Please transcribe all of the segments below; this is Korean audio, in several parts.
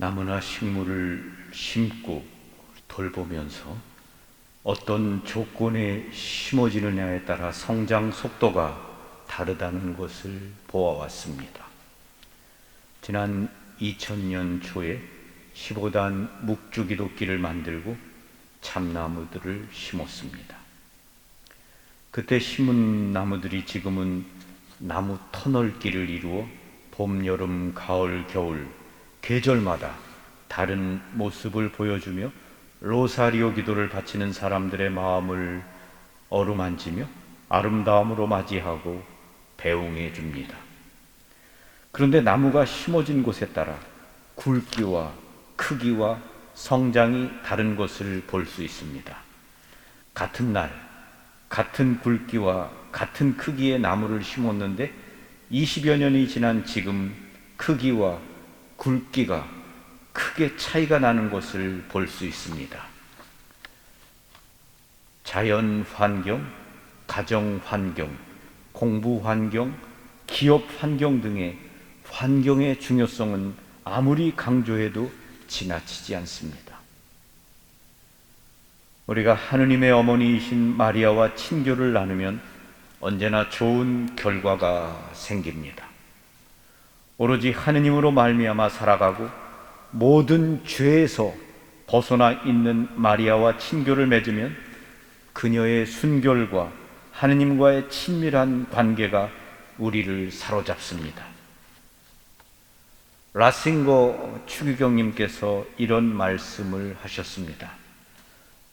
나무나 식물을 심고 돌보면서 어떤 조건에 심어지느냐에 따라 성장 속도가 다르다는 것을 보아왔습니다. 지난 2000년 초에 15단 묵주기도길을 만들고 참나무들을 심었습니다. 그때 심은 나무들이 지금은 나무 터널길을 이루어 봄, 여름, 가을, 겨울 계절마다 다른 모습을 보여주며 로사리오 기도를 바치는 사람들의 마음을 어루만지며 아름다움으로 맞이하고 배웅해 줍니다. 그런데 나무가 심어진 곳에 따라 굵기와 크기와 성장이 다른 것을 볼 수 있습니다. 같은 날, 같은 굵기와 같은 크기의 나무를 심었는데 20여 년이 지난 지금 크기와 굵기가 크게 차이가 나는 것을 볼 수 있습니다. 자연 환경, 가정 환경, 공부 환경, 기업 환경 등의 환경의 중요성은 아무리 강조해도 지나치지 않습니다. 우리가 하느님의 어머니이신 마리아와 친교를 나누면 언제나 좋은 결과가 생깁니다. 오로지 하느님으로 말미암아 살아가고 모든 죄에서 벗어나 있는 마리아와 친교를 맺으면 그녀의 순결과 하느님과의 친밀한 관계가 우리를 사로잡습니다. 라싱거 추기경님께서 이런 말씀을 하셨습니다.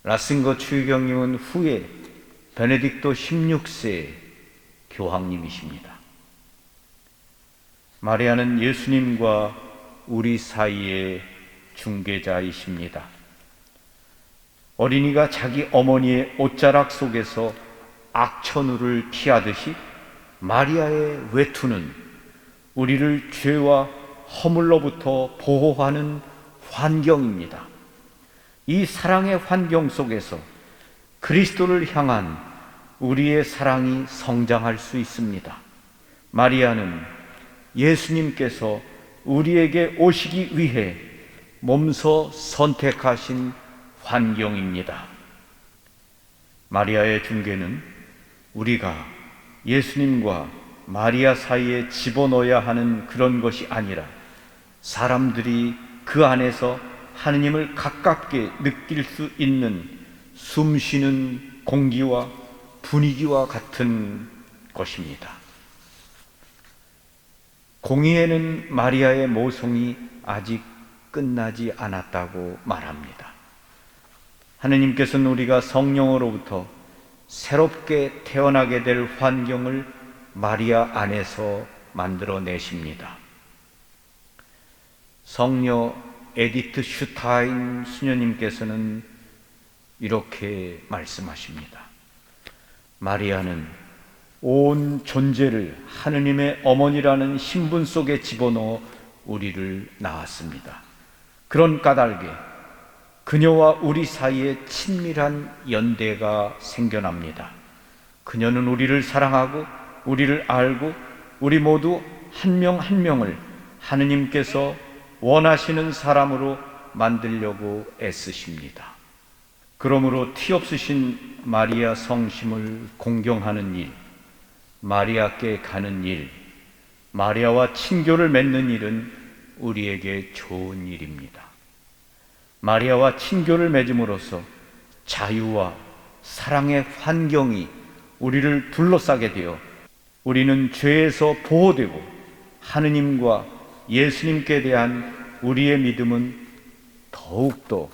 라싱거 추기경님은 후에 베네딕토 16세 교황님이십니다. 마리아는 예수님과 우리 사이의 중개자이십니다. 어린이가 자기 어머니의 옷자락 속에서 악천후를 피하듯이 마리아의 외투는 우리를 죄와 허물로부터 보호하는 환경입니다. 이 사랑의 환경 속에서 그리스도를 향한 우리의 사랑이 성장할 수 있습니다. 마리아는 예수님께서 우리에게 오시기 위해 몸소 선택하신 환경입니다. 마리아의 중개는 우리가 예수님과 마리아 사이에 집어넣어야 하는 그런 것이 아니라 사람들이 그 안에서 하느님을 가깝게 느낄 수 있는 숨 쉬는 공기와 분위기와 같은 것입니다. 공의에는 마리아의 모성이 아직 끝나지 않았다고 말합니다. 하느님께서는 우리가 성령으로부터 새롭게 태어나게 될 환경을 마리아 안에서 만들어 내십니다. 성녀 에디트 슈타인 수녀님께서는 이렇게 말씀하십니다. 마리아는 온 존재를 하느님의 어머니라는 신분 속에 집어넣어 우리를 낳았습니다. 그런 까닭에 그녀와 우리 사이에 친밀한 연대가 생겨납니다. 그녀는 우리를 사랑하고 우리를 알고 우리 모두 한 명한 명을 하느님께서 원하시는 사람으로 만들려고 애쓰십니다. 그러므로 티 없으신 마리아 성심을 공경하는 일, 마리아께 가는 일, 마리아와 친교를 맺는 일은 우리에게 좋은 일입니다. 마리아와 친교를 맺음으로써 자유와 사랑의 환경이 우리를 둘러싸게 되어 우리는 죄에서 보호되고 하느님과 예수님께 대한 우리의 믿음은 더욱더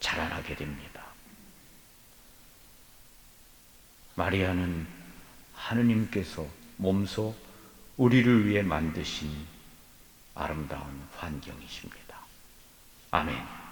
자라나게 됩니다. 마리아는 하느님께서 몸소 우리를 위해 만드신 아름다운 환경이십니다. 아멘.